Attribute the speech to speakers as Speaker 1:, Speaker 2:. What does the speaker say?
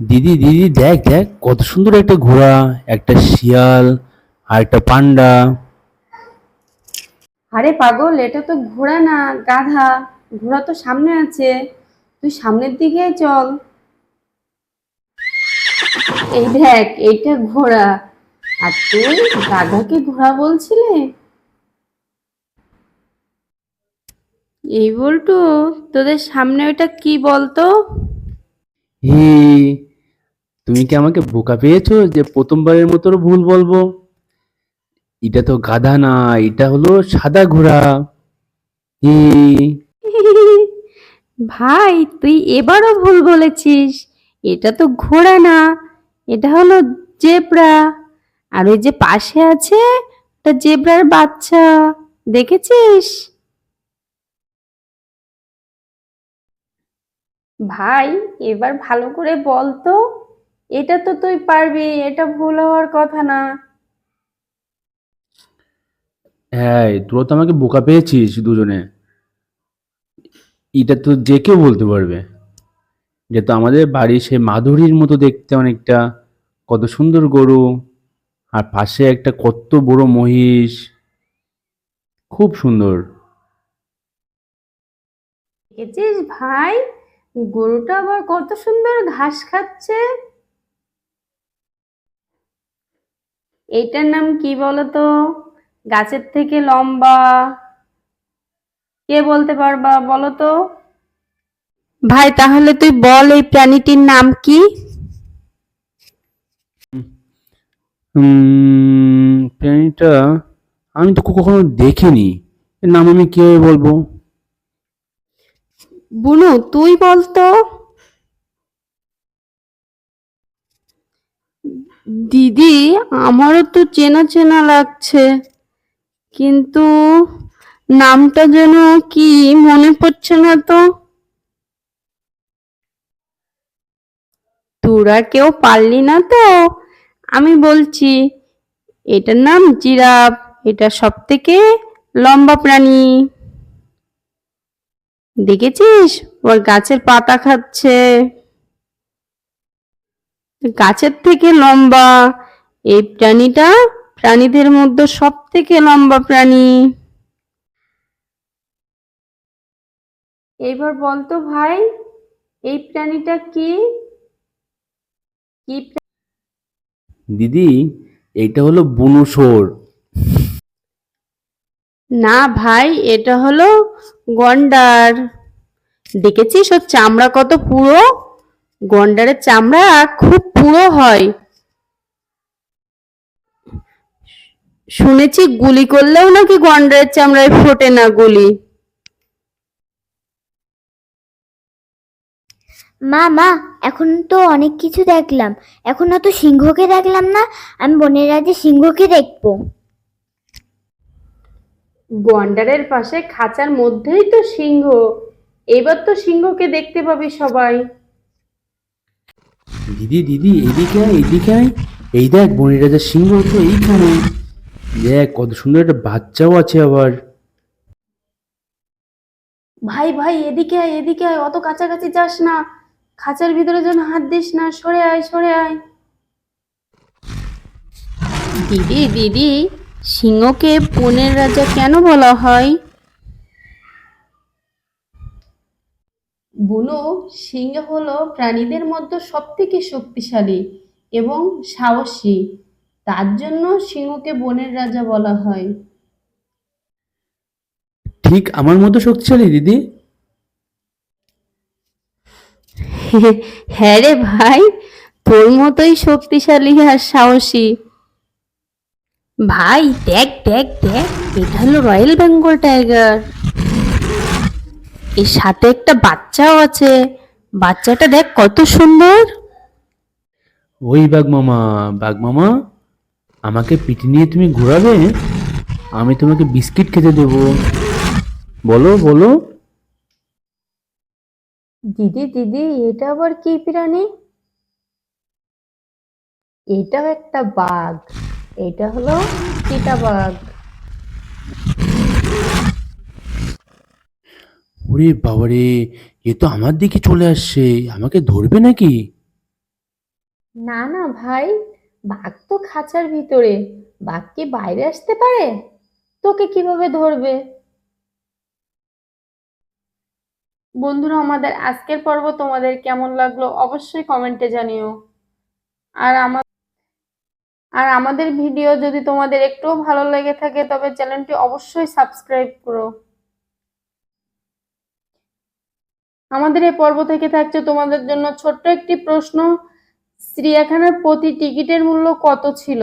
Speaker 1: দিদি দিদি দেখ দেখ কত সুন্দর একটা ঘোড়া একটা শিয়াল আর একটা পান্ডা।
Speaker 2: আরে পাগল এটা তো ঘোড়া না গাধা। ঘোড়া তো সামনে আছে। তুই সামনের দিকে চল। এই দেখ এইটা ঘোড়া। আর তুই গাধাকে ঘোড়া বলছিলে? এই বলটু তোদের সামনে ওইটা কি বলতো?
Speaker 1: হে তুমি কি আমাকে বোকা পেয়েছ যে প্রথমবারের মতো ভুল বলব? এটা তো গাধা না, এটা হলো সাদা ঘোড়া।
Speaker 2: ভাই, তুই এবারও ভুল বলেছিস। এটা তো ঘোড়া না, এটা হলো জেব্রা। আর ওই যে পাশে আছে, ওটা জেব্রার বাচ্চা। দেখেছিস? ভাই, এবার ভালো করে বল তো। এটা তো তুই পারবি এটা ভুল হওয়ার কথা না।
Speaker 1: হ্যাঁ তোরা তো আমাকে বোকা পেয়েছিস দুজনে। এটা তো যে কেউ বলতে পারবে। যে তো আমাদের বাড়ি সে মাধুরীর মতো দেখতে অনেকটা কত সুন্দর গরু আর পাশে একটা কত বড় মহিষ। খুব সুন্দর।
Speaker 2: দেখেছিস ভাই? গরুটা আবার কত সুন্দর ঘাস খাচ্ছে। এইটার নাম কি বলতো? গাছের থেকে লম্বা। কে বলতে পারবা বলো তো ভাই তাহলে তুই বল এই প্রাণীটির নাম কি?
Speaker 1: প্রাণীটা আমি তো কখনো দেখিনি। এর নাম আমি কীভাবে বলব?
Speaker 2: বুনু তুই বলতো দিদি, আমারও তো চেনা চেনা লাগছে, কিন্তু নামটা যেন কি মনে পড়ছে না তো। তোরা কেউ পারলি না তো, আমি বলছি, এটার নাম জিরাফ, এটা সব থেকে লম্বা প্রাণী। দেখেছিস? ওর গাছের পাতা খাচ্ছে। গাছের থেকে লম্বা এই প্রাণীটা প্রাণীদের মধ্যে সব থেকে লম্বা প্রাণী। এইবার বলতো ভাই এই প্রাণীটা কি? কি
Speaker 1: দিদি এটা হলো বুনোসোর
Speaker 2: না ভাই এটা হলো গন্ডার। দেখেছিস ওর চামড়া কত পুরো? গন্ডারের চামড়া খুব পুরো হয়। শুনেছি গুলি করলেও নাকি গন্ডারের চামড়ায় ফোটে না গুলি।
Speaker 3: মা মা এখন তো অনেক কিছু দেখলাম। এখন অত সিংহকে দেখলাম না আমি বনের রাজ্যে সিংহকে দেখব।
Speaker 2: গন্ডারের পাশে খাঁচার মধ্যেই তো সিংহ। এবার তো সিংহকে দেখতে পাবি সবাই।
Speaker 1: দিদি দিদি এদিকে আয় এদিকে আয়। এই দেখ বনের রাজা সিংহ তো এইখানে। দেখ কত সুন্দর একটা বাচ্চাও আছে আবার।
Speaker 2: ভাই ভাই এদিকে আয় এদিকে আয় অত কাছাকাছি যাস না। খাঁচার ভিতরে যেন হাত দিস না সরে আয় সরে আয়। দিদি দিদি সিংহকে বনের রাজা কেন বলা হয়? বুনো সিংহ হলো প্রাণীদের মধ্যে সব থেকে শক্তিশালী এবং সাহসী। তার জন্য সিংহকে বনের রাজা বলা হয়।
Speaker 1: ঠিক আমার মতো শক্তিশালী দিদি?
Speaker 2: হ্যাঁ রে ভাই তোর মতোই শক্তিশালী আর সাহসী। ভাই দেখ দেখ দেখ এটা হলো রয়্যাল বেঙ্গল টাইগার এর সাথে একটা বাচ্চাও আছে। বাচ্চাটা দেখ কত সুন্দর।
Speaker 1: ওই বাঘ মামা বাঘ মামা আমাকে পিঠে নিয়ে তুমি ঘোরাবে? আমি তোমাকে বিস্কিট খেতে দেবো। বলো বলো।
Speaker 2: দিদি দিদি এটা আবার কি প্রাণী? এটাও একটা বাঘ। এটা হলো চিতাবাঘ।
Speaker 1: ওরে বাবারে, এ তো আমার দিকে চলে আসছে, আমাকে ধরবে নাকি?
Speaker 2: না না ভাই, বাঘ তো খাঁচার ভিতরে, বাঘ কি বাইরে আসতে পারে? তোকে কীভাবে ধরবে? বন্ধুরা, আমাদের আজকের পর্ব তোমাদের কেমন লাগল অবশ্যই কমেন্টে জানিও। আর আমার আর আমাদের ভিডিও যদি তোমাদের একটুও ভালো লেগে থাকে, তবে চ্যানেলটি অবশ্যই সাবস্ক্রাইব করো। আমাদের এই পর্ব থেকে থাকছে তোমাদের জন্য ছোট্ট একটি প্রশ্ন। চিড়িয়াখানার প্রতি টিকিটের মূল্য কত ছিল?